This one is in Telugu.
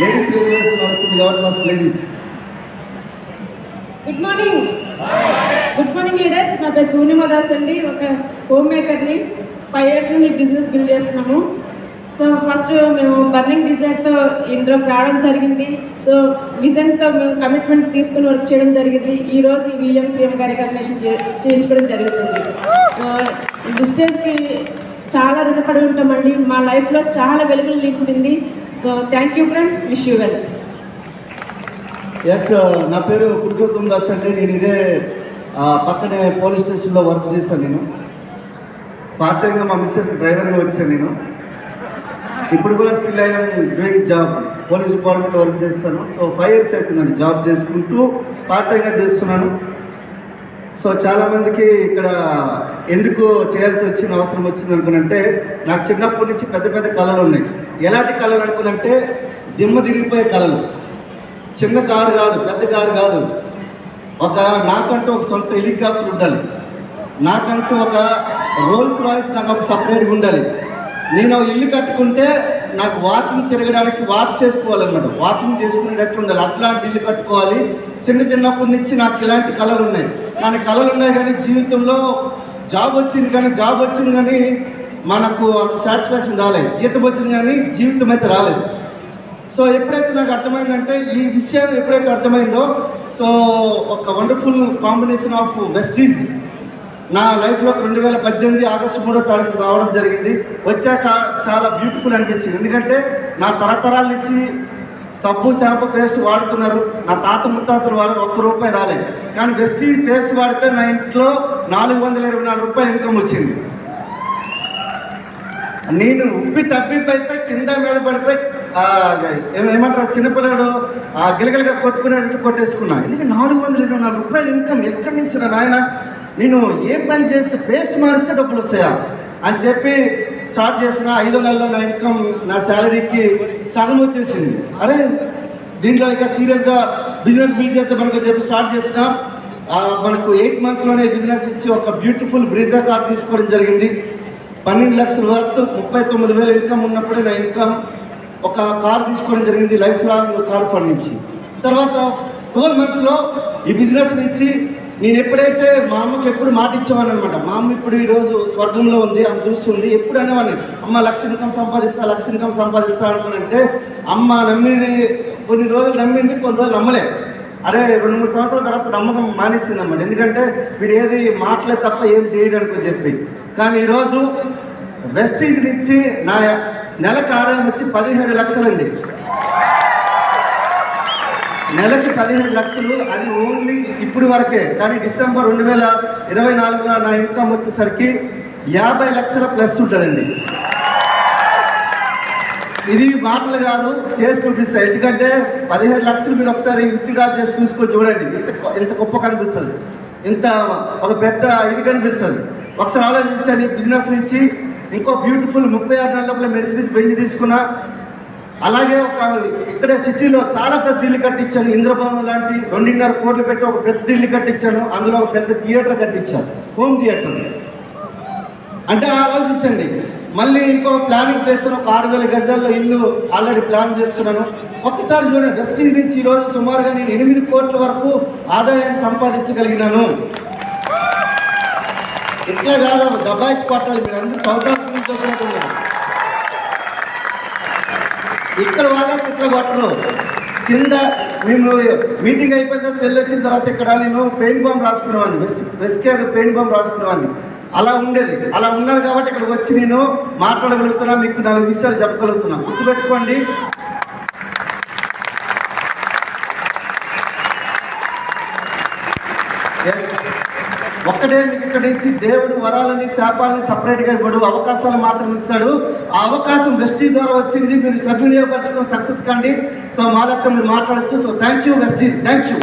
లేడీస్ రిజర్వేషన్ వస్తుంది కాబట్టి first ladies good morning good morning leaders నా పేరు పూర్ణిమ దాస్ అండి. ఒక హోమ్ మేకర్ని ఫైవ్ ఇయర్స్ నుండి బిజినెస్ బిల్డ్ చేస్తున్నాము. సో ఫస్ట్ మేము బర్నింగ్ డిజైన్తో ఇందులో రావడం జరిగింది. సో విజన్తో మేము కమిట్మెంట్ తీసుకుని వర్క్ చేయడం జరిగింది. ఈరోజు ఈ విఎం సీఎం గారి రికగ్నేషన్ చేయించుకోవడం జరుగుతుంది. సో బిజినెస్కి చాలా రుణపడి ఉంటామండి. మా లైఫ్లో చాలా వెలుగులు నింపుతుంది. So thank you friends wish you well yes నా పేరు పురుషోత్తం దాస్ అండి. నేను ఇదే పక్కనే పోలీస్ స్టేషన్లో వర్క్ చేశాను నేను. పార్ట్ టైంగా మా మిస్సెస్ డ్రైవర్గా వచ్చాను నేను. ఇప్పుడు కూడా still I'm doing job police department work చేస్తాను. సో ఫైవ్ ఇయర్స్ అవుతుందండి జాబ్ చేసుకుంటూ పార్ట్ టైంగా చేస్తున్నాను. సో చాలామందికి ఇక్కడ ఎందుకు చేయాల్సి వచ్చిన అవసరం వచ్చింది అనుకునంటే నాకు చిన్నప్పటి నుంచి పెద్ద పెద్ద కళలు ఉన్నాయి. ఎలాంటి కళలు అనుకునంటే దిమ్మ తిరిగిపోయే కళలు. చిన్న కారు కాదు పెద్ద కారు కాదు. ఒక నాకంటూ ఒక సొంత హెలికాప్టర్ ఉండాలి. నాకంటూ ఒక రోల్స్ రాయిస్ నాకు ఒక సపరేట్గా ఉండాలి. నేను ఒక ఇల్లు కట్టుకుంటే నాకు వాకింగ్ తిరగడానికి వాక్ చేసుకోవాలన్నమాట. వాకింగ్ చేసుకునేటట్టు ఉండాలి అట్లాంటి ఇల్లు కట్టుకోవాలి. చిన్న చిన్నప్పటి నుంచి నాకు ఇలాంటి కళలు ఉన్నాయి. కానీ కళలు ఉన్నాయి కానీ జీవితంలో జాబ్ వచ్చింది కానీ జాబ్ వచ్చింది కానీ మనకు అంత సాటిస్ఫాక్షన్ రాలేదు. జీతం వచ్చింది కానీ జీవితం అయితే రాలేదు. సో ఎప్పుడైతే నాకు అర్థమైందంటే ఈ విషయం ఎప్పుడైతే అర్థమైందో సో ఒక వండర్ఫుల్ కాంబినేషన్ ఆఫ్ వెస్టీజ్ నా లైఫ్లో రెండు వేల పద్దెనిమిది ఆగస్టు మూడో తారీఖు రావడం జరిగింది. వచ్చాక చాలా బ్యూటిఫుల్ అనిపించింది. ఎందుకంటే నా తరతరాల నుంచి సబ్బు షాంపూ పేస్ట్ వాడుతున్నారు. నా తాత ముత్తాతలు వాడు ఒక్క రూపాయి రాలేదు. కానీ వెస్టీ పేస్ట్ వాడితే నా ఇంట్లో నాలుగు వందల ఇరవై నాలుగు రూపాయలు ఇన్కమ్ వచ్చింది. నేను ఉప్పి తప్పిపోయి కింద మీద పడిపోయి ఏమంటారు? చిన్నపిల్లడు ఆ గిలగిలగా కొట్టుకునేటట్టు కొట్టేసుకున్నా. ఎందుకంటే నాలుగు వందల ఇరవై నాలుగు రూపాయలు ఇన్కమ్ ఎక్కడి నుంచి నాయన? నేను ఏ పని చేస్తే పేస్ట్ మారిస్తే డబ్బులు వస్తాయా? అని చెప్పి స్టార్ట్ చేసిన ఐదో నెలలో నా ఇన్కమ్ నా శాలరీకి సగం వచ్చేసింది. అరే దీంట్లో ఇంకా సీరియస్గా బిజినెస్ బిల్డ్ చేస్తే మనకు చెప్పి స్టార్ట్ చేసిన మనకు ఎయిట్ మంత్స్లోనే బిజినెస్ ఇచ్చి ఒక బ్యూటిఫుల్ బ్రిజా కార్ తీసుకోవడం జరిగింది. పన్నెండు లక్షల వరకు ముప్పై తొమ్మిది వేల ఇన్కమ్ ఉన్నప్పుడే నా ఇన్కమ్ ఒక కార్ తీసుకోవడం జరిగింది లైఫ్ లాంగ్ కార్ ఫండ్ నుంచి. తర్వాత ట్వెల్వ్ మంత్స్లో ఈ బిజినెస్ నుంచి నేను ఎప్పుడైతే మా అమ్మకి ఎప్పుడు మాట ఇచ్చేవాడిని అనమాట మా అమ్మ ఇప్పుడు ఈరోజు స్వర్గంలో ఉంది ఆమె చూస్తుంది ఎప్పుడు అనేవాడిని అమ్మ లక్ష ఇన్కమ్ సంపాదిస్తా లక్ష ఇన్కమ్ సంపాదిస్తా అనుకునంటే అమ్మ నమ్మింది కొన్ని రోజులు నమ్మింది కొన్ని రోజులు నమ్మలే. అరే రెండు మూడు సంవత్సరాల తర్వాత నమ్మకం మానేసింది అనమాట ఎందుకంటే వీడు ఏది మాటలే తప్ప ఏం చేయడానికి చెప్పి. కానీ ఈరోజు వెస్టీజ్ నుంచి నా నెలకు ఆదాయం వచ్చి పదిహేడు లక్షలండి. నెలకి పదిహేడు లక్షలు అది ఓన్లీ ఇప్పుడు వరకే. కానీ డిసెంబర్ రెండు వేల ఇరవై నాలుగులో నా ఇన్కమ్ వచ్చేసరికి యాభై లక్షల ప్లస్ ఉంటుందండి. ఇది మాటలు కాదు చేసి చూపిస్తాయి ఎందుకంటే పదిహేడు లక్షలు మీరు ఒకసారి విత్డ్రా చేసి చూసుకొని చూడండి. ఇంత ఎంత గొప్ప కనిపిస్తుంది. ఇంత ఒక పెద్ద ఇది కనిపిస్తుంది. ఒకసారి ఆలోచించండి బిజినెస్ నుంచి ఇంకో బ్యూటిఫుల్ ముప్పై ఆరు నెలల లోపల మెరిసిడీస్ బెంచ్ తీసుకున్నా అలాగే ఒక ఇక్కడే సిటీలో చాలా పెద్ద ఇల్లు కట్టించాను. ఇంద్రభవనం లాంటి రెండున్నర కోట్లు పెట్టి ఒక పెద్ద ఇల్లు కట్టించాను. అందులో ఒక పెద్ద థియేటర్ కట్టించాను. హోమ్ థియేటర్ అంటే ఆలోచించండి మళ్ళీ ఇంకో ప్లానింగ్ చేస్తాను ఒక ఆరు వేల గజాల్లో ఇల్లు ఆల్రెడీ ప్లాన్ చేస్తున్నాను. ఒక్కసారి చూడండి వెస్టీజ్ నుంచి ఈరోజు సుమారుగా నేను ఎనిమిది కోట్ల వరకు ఆదాయాన్ని సంపాదించగలిగినాను. ఇట్లా కాదు దబాయిచి పట్టాలి మీరు అందరూ సౌత్ ఆఫ్రికా నుంచి వచ్చినట్టు ఇక్కడ వాళ్ళకి ఇట్లా పట్టరు కింద మేము మీటింగ్ అయిపోయిన తెల్లి వచ్చిన తర్వాత ఇక్కడ నేను పెయిన్ బాంబ్ రాసుకునేవాడిని. వెస్ వెస్కేర్ పెయిన్ బాంబ్ రాసుకునేవాడిని. అలా ఉండేది. అలా ఉన్నది కాబట్టి ఇక్కడ వచ్చి నేను మాట్లాడగలుగుతున్నా మీకు నాలుగు విషయాలు చెప్పగలుగుతున్నా. గుర్తుపెట్టుకోండి. ఎస్ ఒక్కడే మీకు ఇక్కడ నుంచి దేవుడు వరాలని శాపాలని సపరేట్గా ఇవ్వడు అవకాశాలు మాత్రం ఇస్తాడు. ఆ అవకాశం వెస్టీజ్ ద్వారా వచ్చింది మీరు సద్వినియోగపరచుకొని సక్సెస్ కండి. సో మా లెక్క మీరు మాట్లాడచ్చు. So thank you Vestige thank you